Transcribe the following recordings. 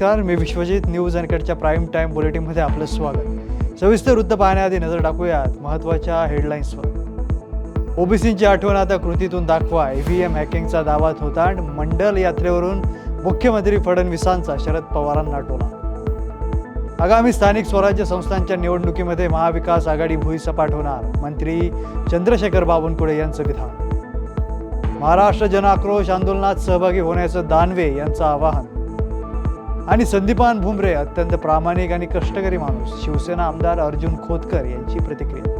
नमस्कार मी विश्वजित न्यूज अँकडच्या प्राईम टाईम बुलेटिनमध्ये आपलं स्वागत. सविस्तर वृत्त पाहण्याआधी नजर टाकूयात महत्त्वाच्या हेडलाईन्सवर. ओबीसींची आठवण आता कृतीतून दाखवा ईव्हीएम हॅकिंगचा दावा आणि मंडल यात्रेवरून मुख्यमंत्री फडणवीसांचा शरद पवारांना टोला. आगामी स्थानिक स्वराज्य संस्थांच्या निवडणुकीमध्ये महाविकास आघाडी भुईसपाट होणार मंत्री चंद्रशेखर बावनकुळे यांचं विधान. महाराष्ट्र जनआक्रोश आंदोलनात सहभागी होण्याचं दानवे यांचं आवाहन. आणि संदीपान भुमरे अत्यंत प्रामाणिक आणि कष्टकरी माणूस. शिवसेना आमदार अर्जुन खोतकर यांची प्रतिक्रिया.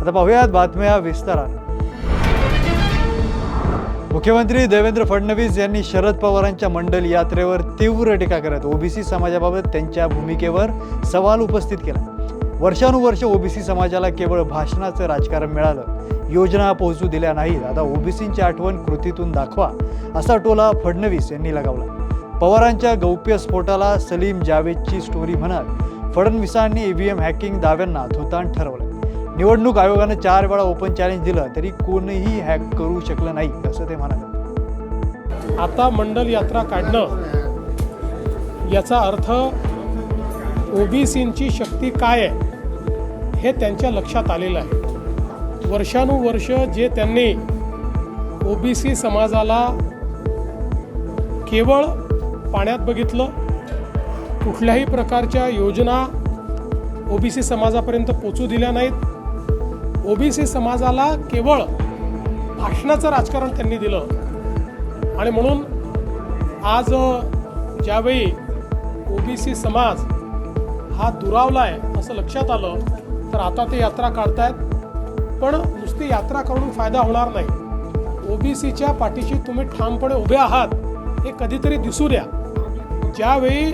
आता पाहूयात बातम्या विस्तारात. मुख्यमंत्री देवेंद्र फडणवीस यांनी शरद पवारांच्या मंडल यात्रेवर तीव्र टीका करत ओबीसी समाजाबाबत त्यांच्या भूमिकेवर सवाल उपस्थित केला. वर्षानुवर्ष ओबीसी समाजाला केवळ भाषणाचं राजकारण मिळालं. योजना पोहोचू दिल्या नाहीत. आता ओबीसींची आठवण कृतीतून दाखवा असा टोला फडणवीस यांनी लगावला. पवारांच्या गौप्यस्फोटाला सलीम जावेदची स्टोरी म्हणत फडणवीसांनी ईव्हीएम हॅकिंग दाव्यांना थोतांड ठरवलं. निवडणूक आयोगानं चार वेळा ओपन चॅलेंज दिलं तरी कोणीही हॅक करू शकलं नाही असं ते म्हणाले. आता मंडल यात्रा काढणं याचा अर्थ ओबीसींची शक्ती काय आहे हे त्यांच्या लक्षात आलेलं आहे. वर्षानुवर्ष जे त्यांनी ओबीसी समाजाला केवळ पाण्यात बघितलं कुठल्याही प्रकारच्या योजना ओबीसी समाजापर्यंत पोचू दिल्या नाहीत. ओबीसी समाजाला केवळ भाषणाचं राजकारण त्यांनी दिलं. आणि म्हणून आज ज्यावेळी ओबीसी समाज हा दुरावला आहे असं लक्षात आलं तर आता ते यात्रा काढतायत. पण नुसती यात्रा करून फायदा होणार नाही. ओबीसीच्या पाठीशी तुम्ही ठामपणे उभे आहात हे कधीतरी दिसू द्या. ज्यावेळी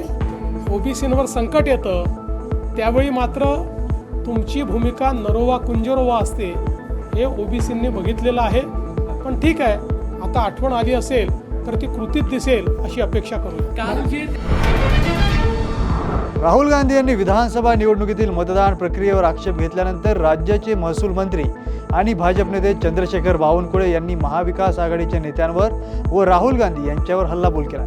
ओबीसींवर संकट येतं त्यावेळी मात्र तुमची भूमिका नरोवा कुंजरोवा असते हे ओबीसींनी बघितलेलं आहे. पण ठीक आहे आता आठवण आली असेल तर ती कृतीत दिसेल अशी अपेक्षा करूया. राहुल गांधी यांनी विधानसभा निवडणुकीतील मतदान प्रक्रियेवर आक्षेप घेतल्यानंतर राज्याचे महसूल मंत्री आणि भाजप नेते चंद्रशेखर बावनकुळे यांनी महाविकास आघाडीच्या नेत्यांवर व राहुल गांधी यांच्यावर हल्लाबोल केला.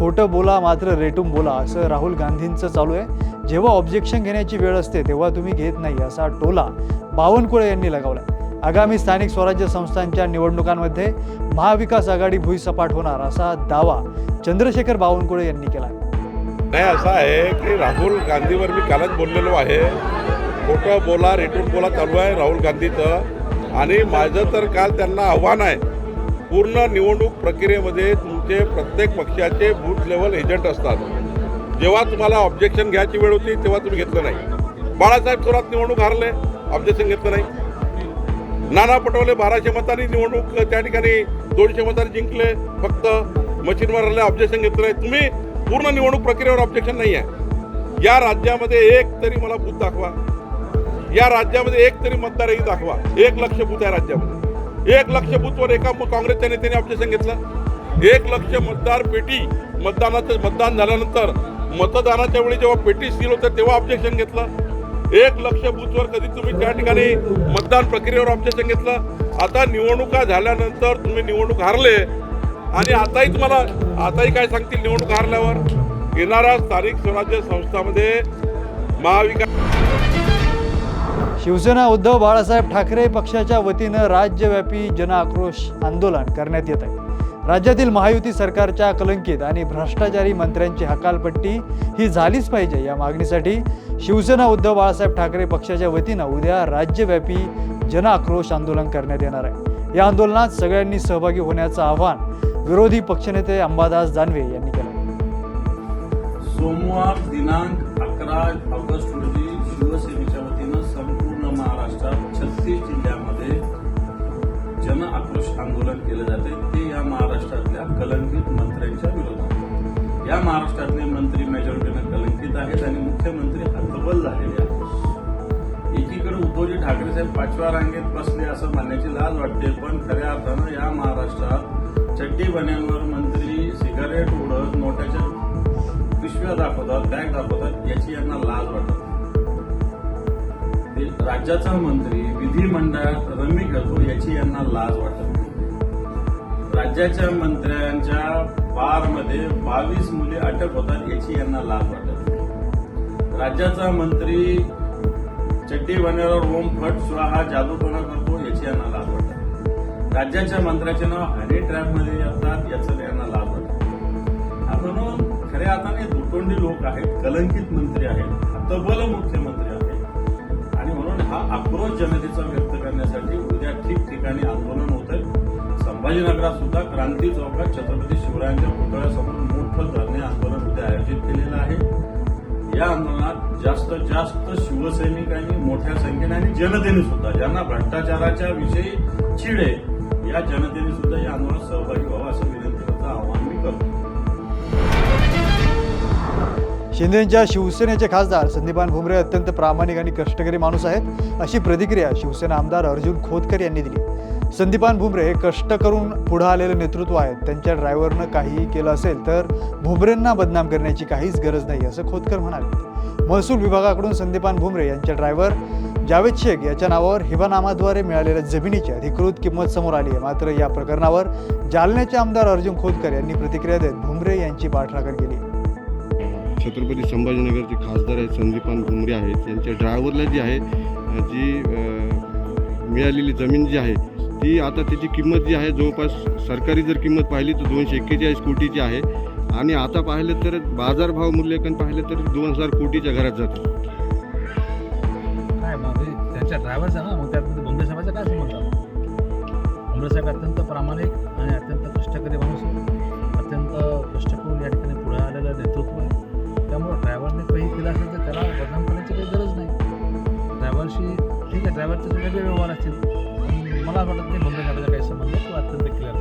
खोटं बोला मात्र रेटून बोला असं राहुल गांधींचं चालू आहे. जेव्हा ऑब्जेक्शन घेण्याची वेळ असते तेव्हा तुम्ही घेत नाही असा टोला बावनकुळे यांनी लगावला आगामी स्थानिक स्वराज्य संस्थांच्या निवडणुकांमध्ये महाविकास आघाडी भुईसपाट होणार असा दावा चंद्रशेखर बावनकुळे यांनी केला नाही असं आहे की राहुल गांधीवर मी कालच बोललेलो आहे. खोटं बोला रेटून बोला चालू आहे राहुल गांधीचं. आणि माझं तर काल त्यांना आव्हान आहे पूर्ण निवडणूक प्रक्रियेमध्ये पक्षाचे प्रत्येक पक्षाचे बूथ लेवल एजंट असतात. जेव्हा तुम्हाला ऑब्जेक्शन घ्यायची वेळ होती तेव्हा तुम्ही घेतलं नाही. बाळासाहेब थोरात निवडणूक हारले ऑब्जेक्शन घेतलं नाही. नाना पटोले बाराशे मतांनी निवडणूक त्या ठिकाणी दोनशे मतांनी जिंकले फक्त मशीनवर आले ऑब्जेक्शन घेतलं नाही. तुम्ही पूर्ण निवडणूक प्रक्रियेवर ऑब्जेक्शन नाही आहे. या राज्यामध्ये एक तरी मला बूथ दाखवा. या राज्यामध्ये एक तरी मतदारही दाखवा. एक लक्ष बूथ आहे राज्यामध्ये. एक लक्ष बूथवर एका काँग्रेसच्या नेत्याने ऑब्जेक्शन घेतलं. एक लक्ष मतदार पेटी मतदानाचं मतदान झाल्यानंतर मतदानाच्या वेळी जेव्हा पेटी सील होतं तेव्हा ऑब्जेक्शन घेतलं. एक लक्ष बूथवर कधी तुम्ही त्या ठिकाणी मतदान प्रक्रियेवर ऑब्जेक्शन घेतलं. आता निवडणुका झाल्यानंतर तुम्ही निवडणूक हारले. आणि आताही तुम्हाला आताही काय सांगतील निवडणूक हारल्यावर? येणाऱ्या स्थानिक स्वराज्य संस्थामध्ये महाविकास शिवसेना उद्धव बाळासाहेब ठाकरे पक्षाच्या वतीनं राज्यव्यापी जनआक्रोश आंदोलन करण्यात येत आहे. राज्यातील महायुती सरकारच्या कलंकित आणि भ्रष्टाचारी मंत्र्यांची हकालपट्टी ही झालीच पाहिजे या मागणीसाठी शिवसेना उद्धव बाळासाहेब ठाकरे पक्षाच्या वतीनं उद्या राज्यव्यापी जनआक्रोश आंदोलन करण्यात येणार आहे. या आंदोलनात सगळ्यांनी सहभागी होण्याचं आवाहन विरोधी पक्षनेते अंबादास दानवे यांनी केलं. सोमवार दिनांक अकरा ऑगस्ट रोजी या महाराष्ट्रातले मंत्री मेजॉरिटीनं कलंकित आहेत आणि मुख्यमंत्री हतबल झालेले आहेत. एकीकडे उद्धवजी ठाकरे साहेब पाचव्या रांगेत बसले असं मानण्याची लाज वाटते पण खऱ्या अर्थानं या महाराष्ट्रात चड्डी बन्यांवर मंत्री सिगारेट उडत नोट्याच्या पिशव्या दाखवतात बॅग दाखवतात याची यांना लाज वाटत राज्याचा मंत्री विधिमंडळात रमी करतो याची यांना लाज वाटत राज्याच्या मंत्र्यांच्या मध्ये बावीस मुले अटक होतात याची यांना लाभ वाटत राज्याचा मंत्री चड्डी बनवल्यावर ओम फट सुहा जादूटोना करतो याची यांना लाभ वाटत नाही. राज्याच्या मंत्र्याचे नाव हनी ट्रॅपमध्ये येतात याचा यांना लाभ वाटत नाही. म्हणून खऱ्या अर्थाने दुटोंडी लोक आहेत कलंकित मंत्री आहेत तबल मुख्यमंत्री आहेत आणि म्हणून हा आक्रोश जनतेचा व्यक्त करण्यासाठी उद्या ठिकठिकाणी आंदोलन संभाजीनगरात सुद्धा क्रांती चौकात छत्रपती शिवरायांच्या पुतळ्यासमोर मोठं धरणे आंदोलन उद्या आयोजित केलेलं आहे. या आंदोलनात जास्त जास्त शिवसैनिकांनी मोठ्या संख्येने आणि जनतेने सुद्धा ज्यांना भ्रष्टाचाराच्या विषयी चीड आहे या जनतेने सुद्धा या आंदोलनात सहभागी व्हावं असं विनंतीचं आवाहन मी करतो. शिंदेच्या शिवसेनेचे खासदार संदीपान भुमरे अत्यंत प्रामाणिक आणि कष्टकरी माणूस आहेत अशी प्रतिक्रिया शिवसेना आमदार अर्जुन खोतकर यांनी दिली. संदीपान भुमरे हे कष्ट करून पुढं आलेलं नेतृत्व आहेत त्यांच्या ड्रायव्हरनं काहीही केलं असेल तर भुमरेंना बदनाम करण्याची काहीच गरज नाही असं खोतकर म्हणाले. महसूल विभागाकडून संदीपान भुमरे यांच्या ड्रायव्हर जावेद शेख याच्या नावावर हिबानामाद्वारे मिळालेल्या जमिनीची अधिकृत किंमत समोर आली आहे. मात्र या प्रकरणावर जालन्याचे आमदार अर्जुन खोतकर यांनी प्रतिक्रिया देत भुमरे यांची पाठराखण केली. छत्रपती संभाजीनगरचे खासदार आहेत संदीपान भुमरे आहेत. यांच्या ड्रायव्हरला जी आहे जी मिळालेली जमीन जी आहे ती आता त्याची किंमत जी आहे जवळपास सरकारी जर किंमत पाहिली तर दोनशे एक्केचाळीस कोटीची आहे. आणि आता पाहिलं तर बाजारभाव मूल्यांकन पाहिलं तर दोन हजार कोटीच्या घरात जातं. काय मग ते त्यांच्या ड्रायव्हरचा ना मग त्यात बोंबे काय संबंध? बोंबे साहेब अत्यंत प्रामाणिक आणि अत्यंत कष्टकरी माणूस नाही काही संबंध. तो अत्यंत क्लिअर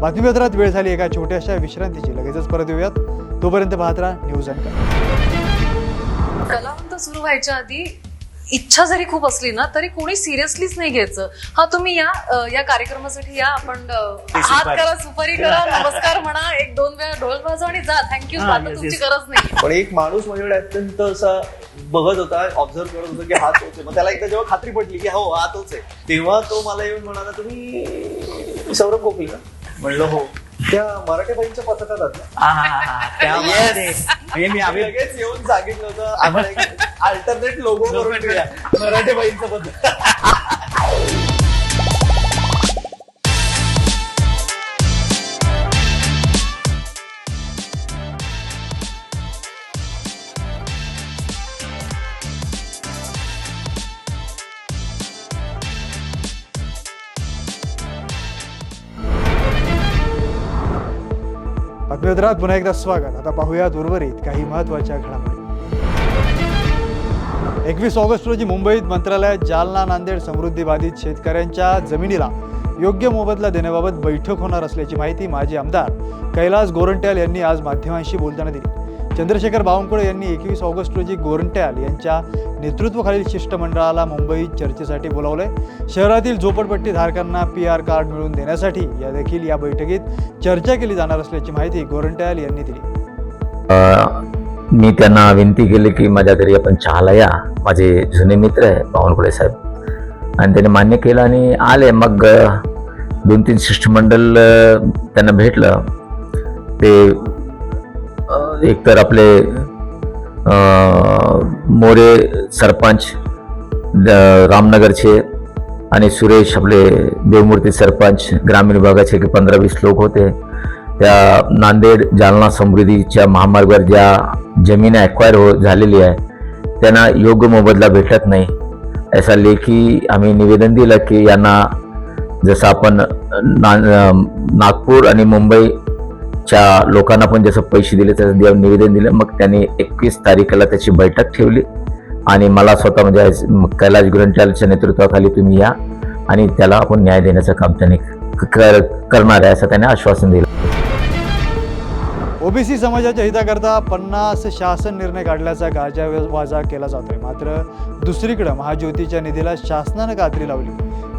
बातमीपत्रात वेळ झाली एका छोट्याशा विश्रांतीची लगेचच परत येऊयात तोपर्यंत पाहत राहा न्यूज अँकर कलावंत सुरू व्हायच्या आधी इच्छा जरी खूप असली ना तरी कोणी सिरियसलीच नाही घ्यायचं. हा तुम्ही या या कार्यक्रमासाठी या. आपण हात करा सुपारी करा नमस्कार म्हणा. एक दोन वेळा ढोल वाजवा आणि जा. थँक्यू आता तुमची गरज नाही. पण एक माणूस माझ्याकडे अत्यंत असा बघत होता ऑब्झर्व करत होता की हा तोच आहे मग त्याला एकदा जेव्हा खात्री पटली की हो हा तोच आहे. तेव्हा तो मला येऊन म्हणाला तुम्ही सौरभ गोखले का? म्हणलं हो. त्या मराठी बाईंच्या पथकात लगेच येऊन सांगितलं होतं आपण अल्टरनेट लोगो करून मराठी बाईंचं पथक. बातमीपत्रात पुन्हा एकदा स्वागत. आता पाहूयात उर्वरित काही महत्त्वाच्या घडामोडी. एकवीस ऑगस्ट रोजी मुंबईत मंत्रालयात जालना नांदेड समृद्धी बाधित शेतकऱ्यांच्या जमिनीला योग्य मोबदला देण्याबाबत बैठक होणार असल्याची माहिती माजी आमदार कैलास गोरंट्याल यांनी आज माध्यमांशी बोलताना दिली. चंद्रशेखर बावनकुळे यांनी एकवीस ऑगस्ट रोजी गोरंट्याल यांच्या नेतृत्वाखालील शिष्टमंडळाला मुंबईत चर्चेसाठी बोलावलंय. शहरातील झोपडपट्टी धारकांना पी आर कार्ड मिळवून देण्यासाठी या देखील या बैठकीत चर्चा केली जाणार असल्याची माहिती गोरंट्याल यांनी दिली. मी त्यांना विनंती केली की माझ्या घरी आपण चहाला या. माझे जुने मित्र आहे बावनकुळे साहेब. आणि त्याने मान्य केलं आणि आले. मग दोन तीन शिष्टमंडळ त्यांना भेटलं. ते एकतर आपले मोरे सरपंच द- रामनगरचे आणि सुरेश आपले देवमूर्ती सरपंच ग्रामीण विभागाचे की पंधरा वीस लोक होते. त्या नांदेड जालना समृद्धीच्या महामार्गावर ज्या जमीन ॲक्वायर हो झालेली आहे त्यांना योग्य मोबदला भेटत नाही. असा लेखी आम्ही निवेदन दिलं की यांना जसं आपण ना नागपूर आणि मुंबई च्या लोकांना पण जसं पैसे दिले तसं देव निवेदन दिलं. मग त्यांनी एकवीस तारखेला त्याची बैठक ठेवली. आणि मला स्वतः म्हणजे कैलाश कैलास नेतृत्वाखाली तुम्ही या. आणि त्याला आपण न्याय देण्याचं काम त्यांनी कर करणार आहे असं त्याने आश्वासन दिलं. ओबीसी समाजाच्या हिताकरता पन्नास शासन निर्णय काढल्याचा गाजावाजा केला जातोय. मात्र दुसरीकडं महाज्योतीच्या निधीला शासनानं कात्री लावली.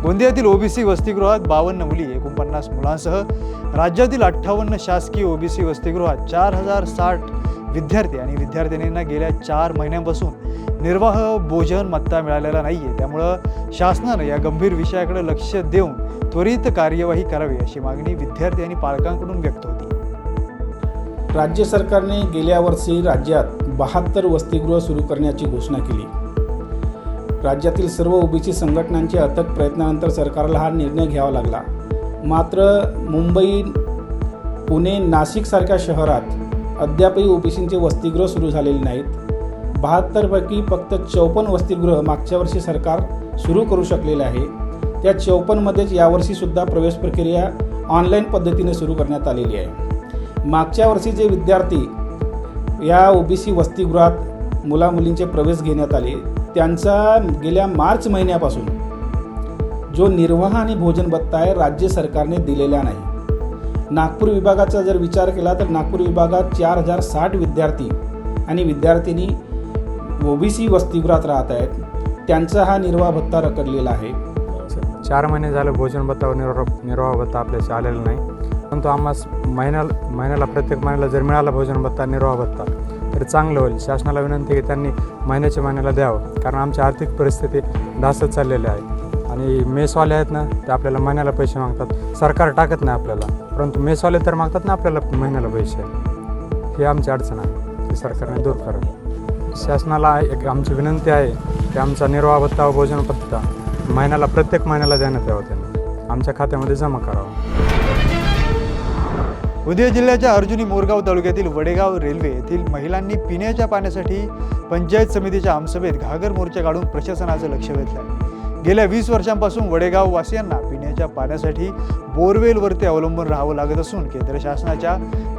गोंदियातील ओबीसी वसतिगृहात बावन्न मुली एकोणपन्नास मुलांसह राज्यातील अठ्ठावन्न शासकीय ओबीसी वसतिगृहात चार हजार साठ विद्यार्थी आणि विद्यार्थिनींना गेल्या चार महिन्यांपासून निर्वाह भोजन मत्ता मिळालेला नाही आहे त्यामुळं शासनानं या गंभीर विषयाकडे लक्ष देऊन त्वरित कार्यवाही करावी अशी मागणी विद्यार्थी आणि पालकांकडून व्यक्त होती. राज्य सरकारने गेल्या वर्षी राज्यात बहात्तर वसतिगृह सुरू करण्याची घोषणा केली. राज्यातील सर्व ओबीसी संघटनांच्या अथक प्रयत्नानंतर सरकारला हा निर्णय घ्यावा लागला. मात्र मुंबई पुणे नाशिकसारख्या शहरात अद्यापही ओबीसींचे वसतिगृह सुरू झालेले नाहीत. बहात्तरपैकी फक्त चौपन्न वसतिगृह मागच्या वर्षी सरकार सुरू करू शकलेले आहे. त्या चौपन्नमध्येच यावर्षीसुद्धा प्रवेश प्रक्रिया ऑनलाईन पद्धतीने सुरू करण्यात आलेली आहे. मागच्या वर्षी जे विद्यार्थी या ओबीसी वसतिगृहात मुलामुलींचे प्रवेश घेण्यात आले त्यांचा गेल्या मार्च महिन्यापासून जो निर्वाह आणि भोजन भत्ता आहे राज्य सरकारने दिलेला नाही. नागपूर विभागाचा जर विचार केला तर नागपूर विभागात चार हजार साठ विद्यार्थी आणि विद्यार्थिनी ओबीसी वसतिगृहात राहत आहेत. त्यांचा हा निर्वाह भत्ता रखडलेला आहे. चार महिने झाले भोजन भत्ता निर्वाह निर्वाह भत्ता आपल्याशी आलेला नाही. परंतु आम्हास महिन्याला महिन्याला प्रत्येक महिन्याला जर मिळाला भोजन भत्ता निर्वाह भत्ता तर चांगलं होईल. शासनाला विनंती आहे की त्यांनी महिन्याच्या महिन्याला द्यावं. कारण आमची आर्थिक परिस्थिती ढासत चाललेली आहे. आणि मेसवाले आहेत ना ते आपल्याला महिन्याला पैसे मागतात. सरकार टाकत नाही आपल्याला. परंतु मेसवाले तर मागतात ना आपल्याला महिन्याला पैसे. ही आमची अडचण आहे. ती सरकारने दूर करावी. शासनाला एक आमची विनंती आहे की आमचा निर्वाह भत्ता व भोजन भत्ता महिन्याला प्रत्येक महिन्याला देण्यात यावं त्यांनी. आमच्या खात्यामध्ये जमा करावं. उदय जिल्ह्याच्या अर्जुनी मोरगाव तालुक्यातील वडेगाव रेल्वे येथील महिलांनी पिण्याच्या पाण्यासाठी पंचायत समितीच्या आमसभेत घागर मोर्चा काढून प्रशासनाचं लक्ष वेधलं. गेल्या वीस वर्षांपासून वडेगाव वासियांना पिण्याच्या पाण्यासाठी बोरवेलवरती अवलंबून राहावं लागत असून केंद्र शासनाच्या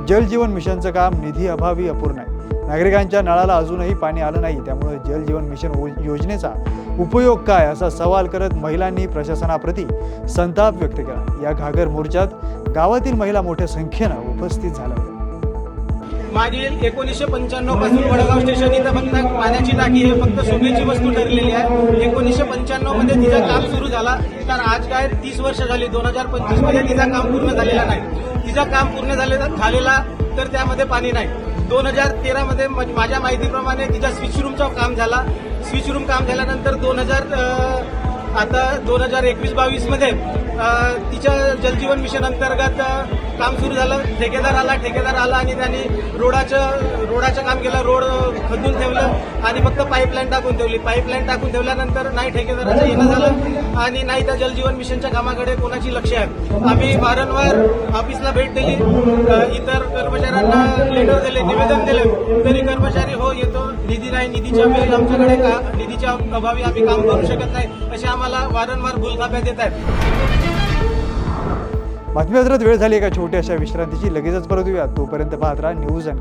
जलजीवन मिशनचं काम निधी अभावी अपूर्ण आहे. नागरिकांच्या नळाला अजूनही पाणी आलं नाही त्यामुळे जलजीवन मिशन योजनेचा उपयोग काय असा सवाल करत महिलांनी प्रशासनाप्रती संताप व्यक्त केला. या घागर मोर्चात गावातील महिला मोठ्या संख्येनं उपस्थित झाल्या होत्या. मागील एकोणीसशे पंच्याण्णवपासून वडगाव स्टेशन इथं फक्त पाण्याची टाकी हे फक्त सोन्याची वस्तू ठरलेली आहे. एकोणीसशे पंच्याण्णवमध्ये तिचं काम सुरू झाला तर आज काय तीस वर्ष झाली दोन हजार पंचवीसमध्ये तिचा काम पूर्ण झालेलं नाही. तिचं काम पूर्ण झालेलं झालेला तर त्यामध्ये पाणी नाही. दोन हजार तेरा मध्ये माझ्या माहितीप्रमाणे तिचा स्विच रूमचा काम झाला. स्विच रूम काम झाल्यानंतर दोन हजार आता दोन हजार एकवीस बावीसमध्ये तिच्या जलजीवन मिशन अंतर्गत काम सुरू झालं. ठेकेदार आला ठेकेदार आला आणि त्यांनी रोडाचं रोडाचं काम केलं. रोड खदून ठेवलं आणि फक्त पाईपलाईन टाकून ठेवली. पाईपलाईन टाकून ठेवल्यानंतर नाही ठेकेदाराचं येणं झालं. आणि नाही त्या जलजीवन मिशनच्या कामाकडे कोणाची लक्ष आहे? आम्ही वारंवार ऑफिसला भेट दिली. इतर कर्मचाऱ्यांना लेटर दिले निवेदन दिले. तरी कर्मचारी हो येतो. निधी नाही निधीच्या वेळी आमच्याकडे का? निधीच्या अभावी आम्ही काम करू शकत नाही. असे आम्हाला वारंवार भूलकाप्या देत आहेत. बातमीपत्रात वेळ झाली एका छोट्याशा विश्रांतीची? लगेचच परत येऊया. तोपर्यंत पाहत राहा न्यूज अँड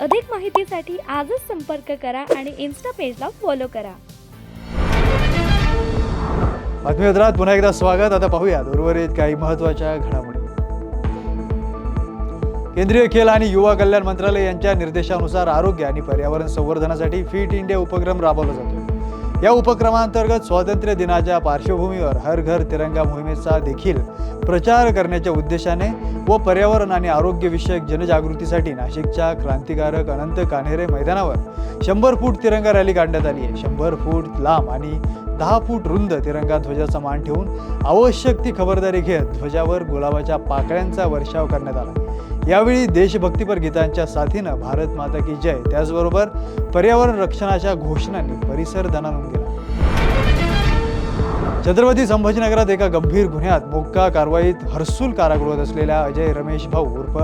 अधिक माहितीसाठी आजच संपर्क करा आणि इन्स्टा पेजला फॉलो करा. बातमीपत्रात पुन्हा एकदा स्वागत. आता पाहूयात उर्वरित काही महत्त्वाच्या घडामोडी. केंद्रीय खेल आणि युवा कल्याण मंत्रालय यांच्या निर्देशानुसार आरोग्य आणि पर्यावरण संवर्धनासाठी फिट इंडिया उपक्रम राबवला जातो या उपक्रमांतर्गत स्वातंत्र्य दिनाच्या पार्श्वभूमीवर हर घर तिरंगा मोहिमेचा देखील प्रचार करण्याच्या उद्देशाने व पर्यावरण आणि आरोग्यविषयक जनजागृतीसाठी नाशिकच्या क्रांतिकारक अनंत कान्हेरे मैदानावर शंभर फूट तिरंगा रॅली काढण्यात आली आहे. शंभर फूट लांब आणि दहा फूट रुंद तिरंगा ध्वजाचा मान ठेवून आवश्यक ती खबरदारी घेत ध्वजावर गुलाबाच्या पाकळ्यांचा वर्षाव करण्यात आला. यावेळी देशभक्तीपर गीतांच्या साथीनं भारत माता की जय. त्याचबरोबर पर्यावरण रक्षणाच्या घोषणांनी परिसर दणानून गेला. छत्रपती संभाजीनगरात एका गंभीर गुन्ह्यात मोक्का कारवाईत हर्सूल कारागृहात असलेल्या अजय रमेश भाऊ उर्फ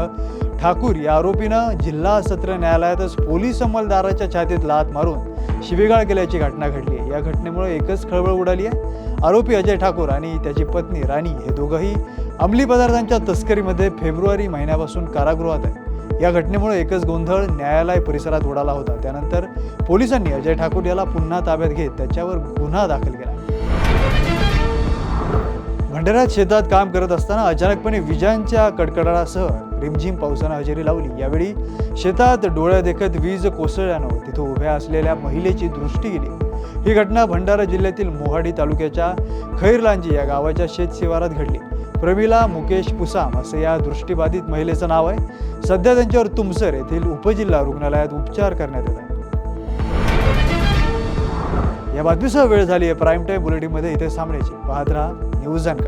ठाकूर या आरोपीनं जिल्हा सत्र न्यायालयातच पोलीस अंमलदाराच्या छातीत लात मारून शिवेगाळ केल्याची घटना घडली आहे. या घटनेमुळे एकच खळबळ उडाली आहे. आरोपी अजय ठाकूर आणि त्याची पत्नी राणी हे दोघंही अंमली पदार्थांच्या तस्करीमध्ये फेब्रुवारी महिन्यापासून कारागृहात आहे. या घटनेमुळे एकच गोंधळ न्यायालय परिसरात उडाला होता. त्यानंतर पोलिसांनी अजय ठाकूर याला पुन्हा ताब्यात घेत त्याच्यावर गुन्हा दाखल केला. भंडाऱ्यात शेतात काम करत असताना अचानकपणे विजांच्या कडकडाटासह रिमझिम पावसानं हजेरी लावली. यावेळी शेतात डोळ्या देखत वीज कोसळल्यानं तिथं उभ्या असलेल्या महिलेची दृष्टी गेली. ही घटना भंडारा जिल्ह्यातील मोहाडी तालुक्याच्या खैरलांजी या गावाच्या शेत शिवारात घडली. प्रमिला मुकेश पुसाम असं या दृष्टीबाधित महिलेचं नाव आहे. सध्या त्यांच्यावर तुमसर येथील उपजिल्हा रुग्णालयात उपचार करण्यात येत आहे या बातमीसह वेळ झाली आहे. प्राईम टाईम बुलेटिनमध्ये इथे थांबण्याची पाहत राहा न्यूज अँड